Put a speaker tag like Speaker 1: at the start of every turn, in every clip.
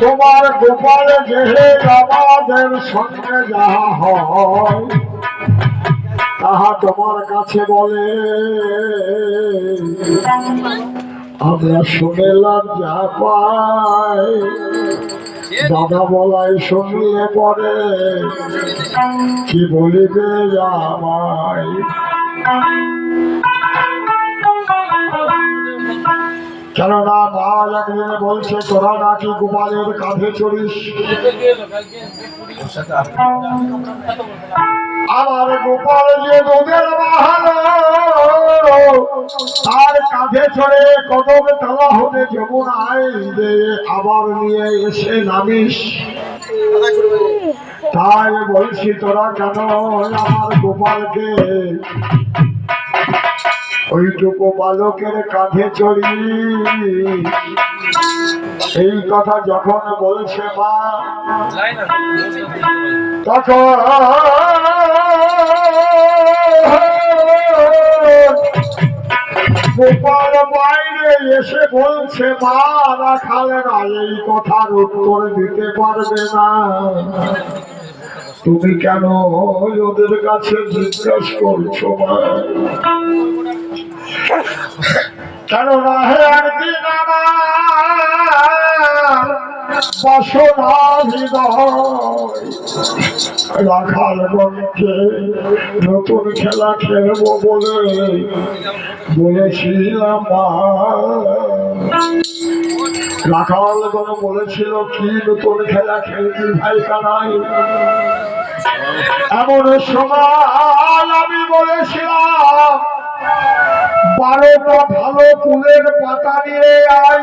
Speaker 1: তোমার গোপাল যেহে আমাদের সঙ্গে যাহা হয়, তাহা তোমার কাছে বলে, আমরা শুনেলাম যা পাই দাদা বলাই শুনলে পরে কি বলিবে আমায় কেননা মা একদিন বলছে, তোরা নাকি গোপালের কাঁধে চড়িস। আমার গোপাল যে দুধের বাহানো, তার কাঁধে চড়ে কদম তলা হতে যমুনায় আবার নিয়ে এসে নামিস। তাই বলছি, তোরা কেন আমার গোপালকে ওইটুকু বালকের কাঁধে চড়ি। এই কথা যখন বলছে মা, তখন গোপাল বাইরে এসে বলছে, মা, রাখালে না, এই কথার উত্তর দিতে পারবে না। তুমি কেন ওদের কাছে জিজ্ঞাসা করছ মা? কেন না হে একদিন আমার বাসনা নতুন খেলা খেলব বলে বলেছিলাম। রাখাল গণ বলেছিল কি নতুন খেলা খেলবি ভাই কানাই এমন সময় আমি বলেছিলাম বারোটা ভালো ফুলের পাতা নিয়ে আই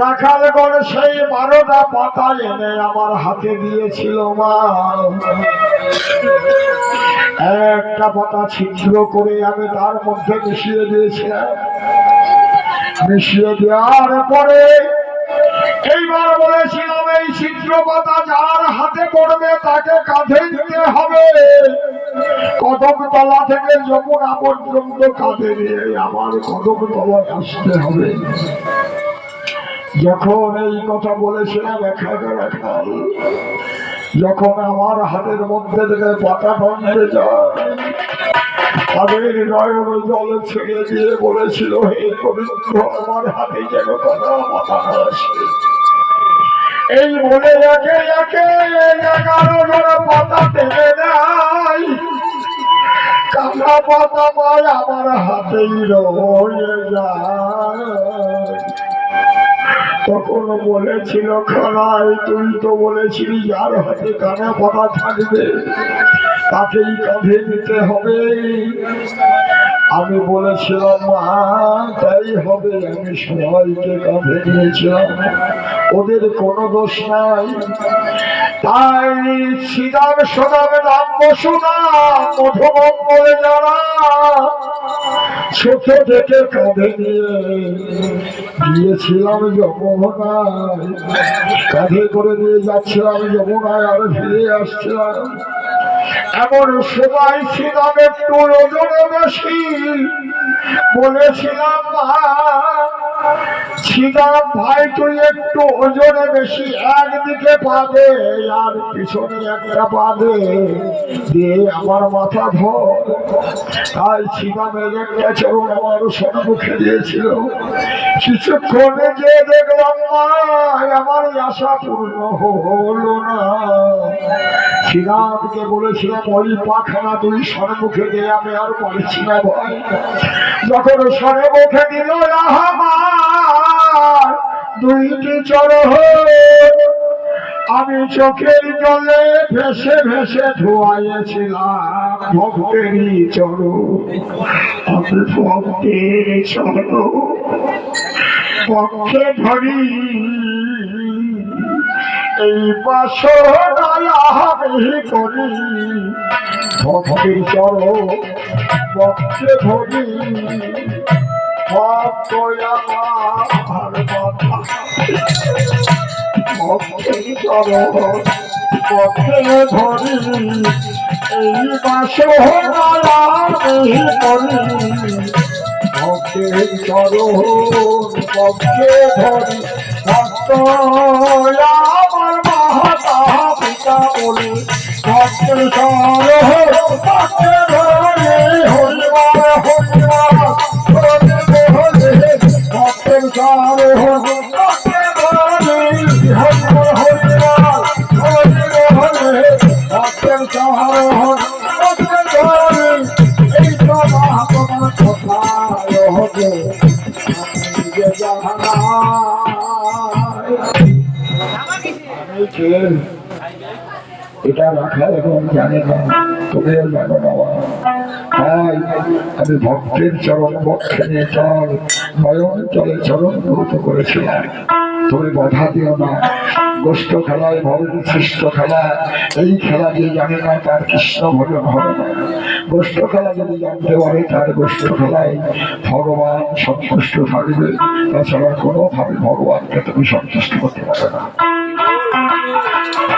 Speaker 1: রাখাল করে সেই বারোটা পাতা এনে আমার হাতে দিয়েছিল মা। একটা পাতা ছিদ্র করে আমি তার মধ্যে মিশিয়ে দিয়েছিলাম। মিশিয়ে দেওয়ার পরে এইবার বলেছিলাম, এই ছিদ্র পাতা যার হাতে পড়বে তাকে কাঁধে দিতে হবে। কদম তলা থেকে যমুনা পর্যন্ত কাঁধে নিয়ে আমার কদমতলায় আসতে হবে। যখন এই কথা বলেছিলাম রাখাল যখন আমার হাতের মধ্যে থেকে পাতা যায়, তাদের নয়ন জল ছেড়ে দিয়ে বলেছিল, হে পবিত্র, আমার হাতে যেন কথা মাথা আসে। এই বলে একে একে এগারো জোড়া পাতা টেনে দেয় পায় আমার হাতেই রয়ে যায়। তখন বলেছিল খানায় তুই তো বলেছিলি যার হাতে কানা পাতা থাকবে, তাকেই কাঁধে নিতে হবে। আমি বলেছিলাম, মা, তাই হবে। আমি সবাইকে কাঁধে নিয়েছিলাম ওদের কোনো দোষ নাই। তাই শ্রীরাম সোনাম নাম বসুনা মধুমম বলে যারা। ছোট থেকে কাঁধে নিয়ে। গিয়েছিলাম যমুনায়। কাঁধে করে নিয়ে যাচ্ছিলাম যমুনায় আর ফিরে আসছিলাম। এমন সময় ছিলাম একটু ওজনে বেশি বলেছিলাম, মা ছিলাম ভাই তুই একটু ওজনে বেশি একদিকে পাবে, আর পিছনে একটা পাবে। দিয়ে আমার মাথা ধর। তাই ছিলামের একটা চরণ আমার সম্মুখে দিয়েছিল। কিছুক্ষণে যে দেখলাম মা আমার আশা পূর্ণ হলো না। শ্রীরামকে বলেছিলাম, ওই পাখানা তুই সন্মুখে দিয়ে আমি আর পারছি না ভাই। যখন সন্মুখে দিল আমার দুইটি চরহ আমি চোখের জলে ভেসে ভেসে ধোয়াইছিলাম ভক্তেরই চর ভক্তের চর পক্ষে ধরি। এই বাসনায় করি। ভক্তির চর পক্ষে ধরি। ভক্ত পথে ধরি এই বাসনা আমি করি ভক্তের চরণ পথে ধরি ভক্ত আমার মাতা পিতা বলে ভক্তের চরণ এটা রাখা এবং জানে না তোকে জানো বাবা। তাই আমি ভক্তের চরণ বক্ষে চল নয়ন চলে চরণ ব্রত করেছিলাম। তুমি বাধা দিও না। গোষ্ঠ খেলায় ভবের শ্রেষ্ঠ খেলা। এই খেলা যে জানে না, তার কৃষ্ণ ভজন হবে না। গোষ্ঠ খেলা যদি জানতে পারে, তার গোষ্ঠ খেলায় ভগবান সন্তুষ্ট থাকবে। তাছাড়া কোনোভাবে ভগবানকে তুমি সন্তুষ্ট করতে পারবে না। Thank you.